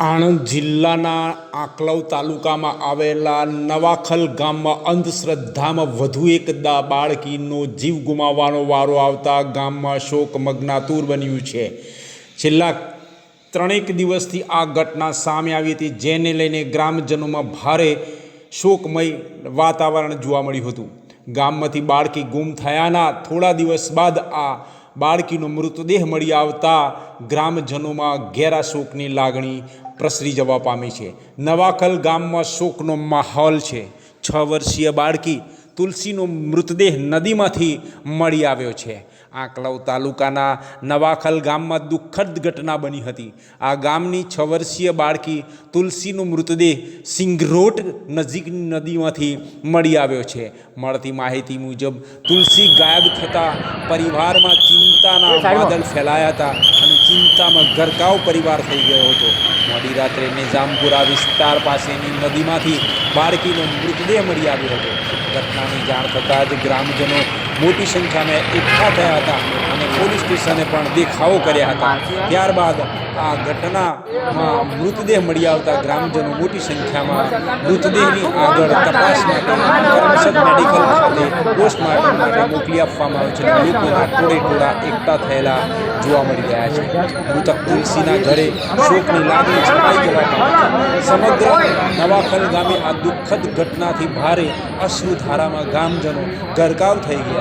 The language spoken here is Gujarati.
આણંદ જિલ્લાના આંકલવ તાલુકામાં આવેલા નવાખલ ગામમાં અંધશ્રદ્ધામાં વધુ એક દા બાળકીનો જીવ ગુમાવવાનો વારો આવતા ગામમાં શોક મગ્નાતુર બન્યું છે. છેલ્લા ત્રણેક દિવસથી આ ઘટના સામે આવી હતી, જેને લઈને ગ્રામજનોમાં ભારે શોકમય વાતાવરણ જોવા મળ્યું હતું. ગામમાંથી બાળકી ગુમ થયાના થોડા દિવસ બાદ આ બાળકીનો મૃતદેહ મળી આવતા ગ્રામજનોમાં ઘેરા શોકની લાગણી પ્રસરી જવા પામી છે. નવાખલ ગામમાં શોકનો માહોલ છે. છ વર્ષીય બાળકી તુલસીનો મૃતદેહ નદીમાંથી મળી આવ્યો છે. આંકલાવ તાલુકાના નવાખલ ગામમાં દુઃખદ ઘટના બની હતી. આ ગામની છ વર્ષીય બાળકી તુલસીનો મૃતદેહ સિંગરોટ નજીકની નદીમાંથી મળી આવ્યો છે. મળતી માહિતી મુજબ તુલસી ગાયબ થતાં પરિવારમાં ચિંતાના વાદળ ફેલાયા હતા અને ચિંતામાં ગરકાવ પરિવાર થઈ ગયો હતો. મોડી રાત્રે નિઝામપુરા વિસ્તાર પાસેની નદીમાંથી બાળકીનો મૃતદેહ મળી આવ્યો હતો. ઘટનાની જાણ થતાં જ ગ્રામજનો મોટી સંખ્યામાં એકઠા થયા હતા અને પોલીસ સ્ટેશને પણ દેખાવો કર્યા હતા. ત્યારબાદ આ ઘટનામાં મૃતદેહ મળી આવતા ગ્રામજનો મોટી સંખ્યામાં મૃતદેહની આગળ તપાસ માટે કરમસદ મેડિકલ ખાતે પોસ્ટમોર્ટમ માટે મોકલી આપવામાં આવે છે લોકોના ટોળે ટોળા એકઠા થયેલા જોવા મળી રહ્યા છે. મૃતક તુલસીના ઘરે શોકની લાગણી છવાઈ જવા સમગ્ર નવાખલ ગામે આ દુઃખદ ઘટનાથી ભારે અશ્રુધારામાં ગામજનો ગરકાવ થઈ ગયા.